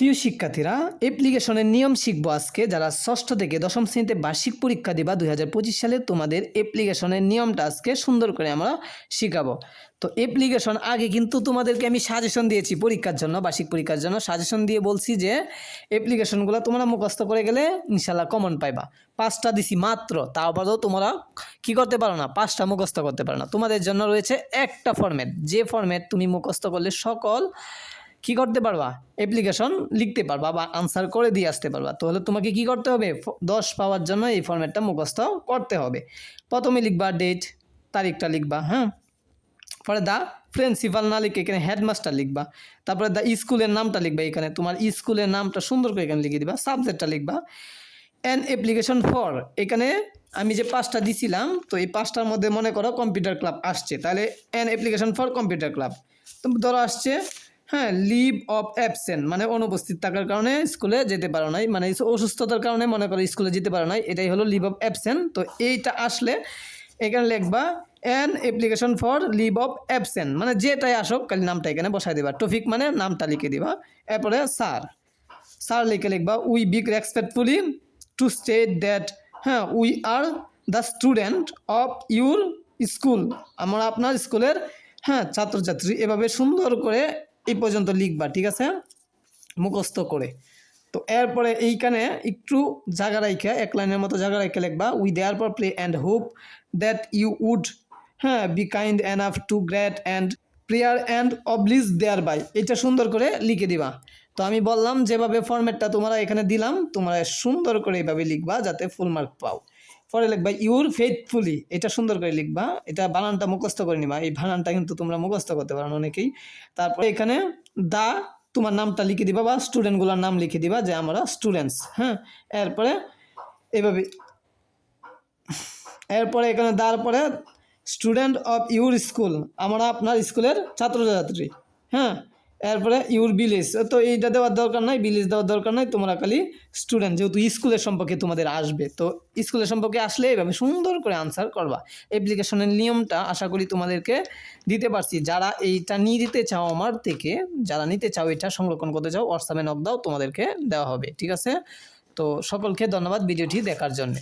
প্রিয় শিক্ষার্থীরা অ্যাপ্লিকেশনের নিয়ম শিখব আজকে। যারা ষষ্ঠ থেকে দশম শ্রেণীতে বার্ষিক পরীক্ষা দিবা, দুই সালে তোমাদের অ্যাপ্লিকেশনের নিয়মটা আজকে সুন্দর করে আমরা শিখাবো। তো অ্যাপ্লিকেশন আগে কিন্তু তোমাদেরকে আমি সাজেশন দিয়েছি পরীক্ষার জন্য, বার্ষিক পরীক্ষার জন্য। সাজেশন দিয়ে বলছি যে অ্যাপ্লিকেশনগুলো তোমরা মুখস্থ করে গেলে ইনশাল্লাহ কমন পাইবা। পাঁচটা দিছি মাত্র তারপরেও তোমরা কি করতে পারো না, পাঁচটা মুখস্থ করতে পারো না। তোমাদের জন্য রয়েছে একটা ফর্ম্যাট যে ফর্ম্যাট তুমি মুখস্থ করলে সকল কি করতে পারবা? অ্যাপ্লিকেশন লিখতে পারবা বা আনসার করে দিয়ে আসতে পারবা। তাহলে তোমাকে কি করতে হবে? দশ পাওয়ার জন্য এই ফর্ম্যাটটা মুখস্থ করতে হবে। প্রথমে লিখবা ডেট তারিখটা লিখবা হ্যাঁ? পরে দা প্রিন্সিপাল না লিখে এখানে হেডমাস্টার লিখবা। তারপরে দা স্কুলের নামটা লিখবা এখানে। তোমার স্কুলের নামটা সুন্দর করে এখানে লিখে দিবা। সাবজেক্টটা লিখবা। অ্যান অ্যাপ্লিকেশন ফর এখানে আমি যে পাঁচটা দিছিলাম, তো এই পাঁচটার মধ্যে মনে করো কম্পিউটার ক্লাব আসছে। তাহলে an application for computer club তো ধরো আসছে হ্যাঁ লিভ অফ অ্যাবসেন্ট মানে অনুপস্থিত থাকার কারণে স্কুলে যেতে পারো নাই। মানে অসুস্থতার কারণে মনে করো স্কুলে যেতে পারো নাই। এটাই হলো লিভ অফ অ্যাবসেন্ট তো এইটা আসলে এখানে লিখবা an application for leave of absent মানে যেটাই আসুক, খালি নামটা এখানে বসাই দিবা। টপিক মানে নামটা লিখে দিবা। এরপরে স্যার স্যার লিখে লিখবা we beg respectfully to state that হ্যাঁ we are the student of your school আমরা আপনার স্কুলের হ্যাঁ ছাত্রছাত্রী। এভাবে সুন্দর করে এই পর্যন্ত লিখবা, ঠিক আছে? মুখস্থ করে। তো এরপরে এইখানে একটু জায়গা রাইখা, এক লাইনের মতো জায়গা রাইখা লিখবা। We therefore pray and hope that you would হ্যাঁ be kind enough to grant and prayer and oblige thereby এটা সুন্দর করে লিখে দিবা। তো আমি বললাম, যেভাবে ফরম্যাটটা তোমরা এখানে দিলাম, তোমরা সুন্দর করে এইভাবে লিখবা, যাতে ফুল মার্ক পাও। পরে লিখবা ইউর ফেথফুলি এটা সুন্দর করে লিখবা, এটা বানানটা মুখস্থ করে নিবা। এই বানানটা কিন্তু তোমরা মুখস্থ করতে পারো অনেকেই। তারপরে এখানে দা তোমার নামটা লিখে দিবা বা স্টুডেন্টগুলোর নাম লিখে দিবা যে আমরা স্টুডেন্টস হ্যাঁ? এরপরে এভাবে, এরপরে এখানে দার পরে স্টুডেন্ট অফ ইউর স্কুল আমরা আপনার স্কুলের ছাত্রছাত্রী হ্যাঁ? এরপরে ইউর বিলেজ তো এইটা দেওয়ার দরকার নাই ভিলেজ দেওয়ার দরকার নাই। তোমরা খালি স্টুডেন্ট যেহেতু স্কুলের সম্পর্কে তোমাদের আসবে। তো স্কুলের সম্পর্কে আসলে এভাবে সুন্দর করে আনসার করবা। অ্যাপ্লিকেশনের নিয়মটা আশা করি তোমাদেরকে দিতে পারছি। যারা এইটা নিয়ে দিতে চাও আমার থেকে, যারা নিতে চাও এটা সংরক্ষণ করতে চাও হোয়াটসঅ্যাপে নক দাও তোমাদেরকে দেওয়া হবে। ঠিক আছে? তো সকলকে ধন্যবাদ ভিডিওটি দেখার জন্য।